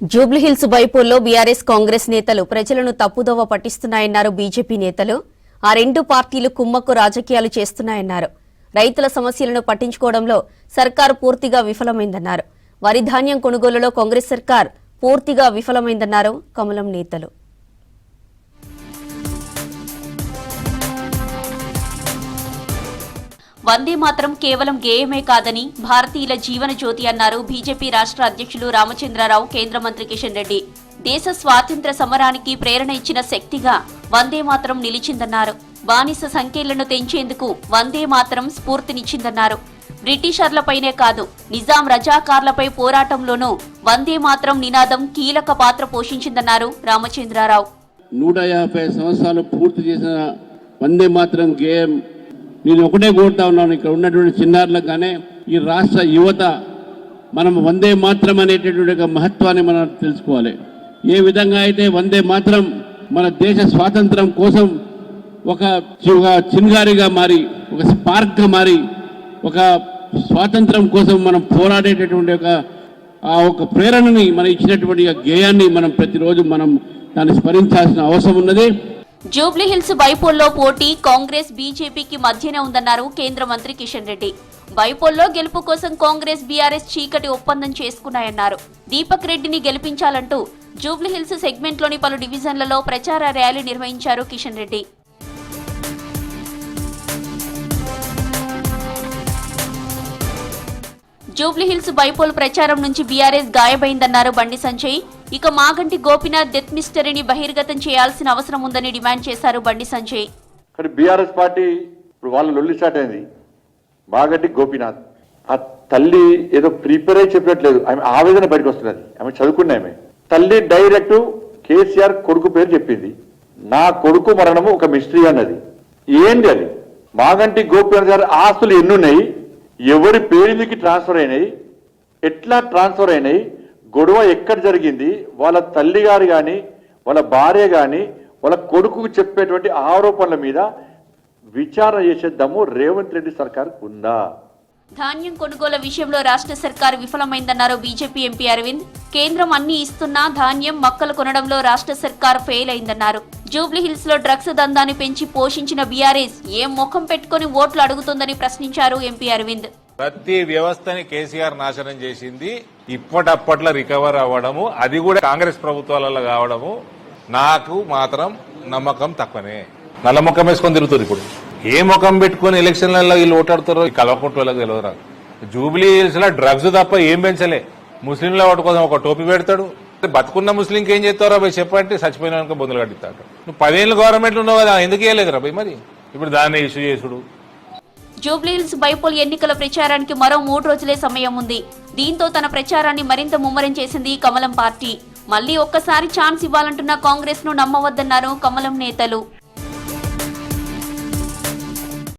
Jubilee Hills బైపోల్లో BRS Congress నేతలు ప్రజలను తప్పుదోవ పట్టిస్తున్నాయన్నారు బీజేపీ నేతలు. ఆ రెండు పార్టీలు కుమ్మక్కు రాజకీయాలు చేస్తున్నాయన్నారు. రైతుల సమస్యలను పట్టించుకోవడంలో సర్కారు పూర్తిగా విఫలమైందన్నారు. వరి ధాన్యం కొనుగోలులో కాంగ్రెస్ సర్కార్ పూర్తిగా విఫలమైందన్నారు కమలం నేతలు. వందే మాత్రం కేవలం గేయమే కాదని భారతీయుల జీవన జ్యోతి అన్నారు బీజేపీ రాష్ట్ర అధ్యక్షులు రామచంద్రరావు కేంద్ర మంత్రి కిషన్ రెడ్డి. దేశ స్వాతంత్ర సమరానికి ప్రేరణ ఇచ్చిన శక్తిగా వందే మాత్రం నిలిచిందన్నారు. బానిస సంఖ్యలను తెంచేందుకు వందే మాత్రం స్ఫూర్తినిచ్చిందన్నారు. బ్రిటిషర్లపైనే కాదు నిజాం రజాకార్లపై పోరాటంలోనూ వందే మాత్రం నినాదం కీలక పాత్ర పోషించిందన్నారు రామచంద్రరావు. నూట యాభై సంవత్సరాలు పూర్తి చేసిన వందే మాత్రం గేయం నేను ఒకటే కోరుతా ఉన్నాను ఇక్కడ ఉన్నటువంటి చిన్నారులకు కానీ ఈ రాష్ట్ర యువత మనం వందే మాత్రం అనేటటువంటి ఒక మహత్వాన్ని మనం తెలుసుకోవాలి. ఏ విధంగా అయితే వందే మాత్రం మన దేశ స్వాతంత్రం కోసం ఒక చి- ఒక చిన్గారిగా మారి ఒక స్పార్క్గా మారి ఒక స్వాతంత్రం కోసం మనం పోరాడేటటువంటి ఒక ఆ ఒక ప్రేరణని మనం ఇచ్చినటువంటి ఆ గేయాన్ని మనం ప్రతిరోజు మనం దాన్ని స్మరించాల్సిన అవసరం ఉన్నది. జూబ్లీహిల్స్ బైపోల్లో పోటీ కాంగ్రెస్ బీజేపీకి మధ్యనే ఉందన్నారు కేంద్ర మంత్రి కిషన్ రెడ్డి. బైపోల్లో గెలుపు కోసం కాంగ్రెస్ బీఆర్ఎస్ చీకటి ఒప్పందం చేసుకున్నాయన్నారు. దీపక్ రెడ్డిని గెలిపించాలంటూ జూబ్లీహిల్స్ సెగ్మెంట్లోని పలు డివిజన్లలో ప్రచార ర్యాలీ నిర్వహించారు కిషన్ రెడ్డి. జూబ్లీహిల్స్ బైపోల్ ప్రచారం నుంచి బీఆర్ఎస్ గాయమైందన్నారు బండి సంజయ్. ఇక మాగంటి గోపినాథ్ డెత్ మిస్టరీని బహిర్గతం చేయాల్సిన అవసరం ఉందని డిమాండ్ చేశారు బండి సంజయ్. కానీ బీఆర్ఎస్ పార్టీ ఇప్పుడు వాళ్ళ లొల్లి స్టార్ట్ అయింది. మాగంటి గోపినాథ్. ఆ తల్లి ఏదో ప్రిపేర్ అయి చెప్పినట్లేదు. ఆమె ఆవేదన బయటకు వస్తున్నది. ఆమె చదువుకున్న ఆమె. తల్లి డైరెక్ట్ కేసీఆర్ కొడుకు పేరు చెప్పింది. నా కొడుకు మరణము ఒక మిస్టరీ అన్నది. ఏంటి అది? మాగంటి గోపినాథ్ గారి ఆస్తులు ఎన్నున్నాయి? ఎవరి పేరు మీదకి ట్రాన్స్ఫర్ అయినాయి? ఎట్లా ట్రాన్స్ఫర్ అయినాయి? గొడవ ఎక్కడ జరిగింది? వాళ్ళ తల్లి గారు కానీ వాళ్ళ భార్య కానీ వాళ్ళ కొడుకుకు చెప్పేటువంటి ఆరోపణల మీద విచారణ చేసే దమ్ము రేవంత్ రెడ్డి సర్కార్కు ఉందా? ధాన్యం కొనుగోలు విషయంలో రాష్ట్ర సర్కార్ విఫలమైందన్నారు బీజేపీ ఎంపీ అరవింద్. కేంద్రం అన్ని ఇస్తున్నా ధాన్యం మొక్కలు కొనడంలో రాష్ట్ర సర్కార్ ఫెయిల్ అయిందన్నారు. జూబ్లీహిల్స్లో డ్రగ్స్ దందాన్ని పెంచి పోషించిన బీఆర్ఎస్ ఏం ముఖం పెట్టుకుని ఓట్లు అడుగుతుందని ప్రశ్నించారు ఎంపీ అరవింద్. ప్రతి వ్యవస్థని కేసీఆర్ నాశనం చేసింది. ఇప్పటప్పట్లో రికవర్ అవ్వడము అది కూడా కాంగ్రెస్ ప్రభుత్వాలలో కావడము నాకు మాత్రం నమ్మకం తక్కువనే. నల్ల ముఖం వేసుకొని తిరుగుతుంది ఇప్పుడు. ఏ ముఖం పెట్టుకుని ఎలక్షన్లలో వీళ్ళు ఓటాడుతారో ఈ వాళ్ళకి తెలియదురా జూబ్లీ డ్రగ్స్ తప్ప ఏం పెంచలే. ముస్లింల వాటి కోసం ఒక టోపీ పెడతాడు. బతుకున్న ముస్లింకి ఏం చేస్తారో పోయి చెప్పంటే చచ్చిపోయిన బొందులు కట్టిస్తాడు. నువ్వు పదేళ్ళు గవర్నమెంట్లు ఉన్నావు కదా ఎందుకు వేయలేదురా పోయి మరి? ఇప్పుడు దాన్ని ఇష్యూ చేసుడు. జూబ్లీహిల్స్ బైపోల్ ఎన్నికల ప్రచారానికి మరో మూడు రోజులే సమయం ఉంది. దీంతో తన ప్రచారాన్ని మరింత ముమ్మరం చేసింది కమలం పార్టీ. మళ్ళీ ఒక్కసారి ఛాన్స్ ఇవ్వాలంటున్న కాంగ్రెస్ను నమ్మవద్దన్నారు కమలం నేతలు.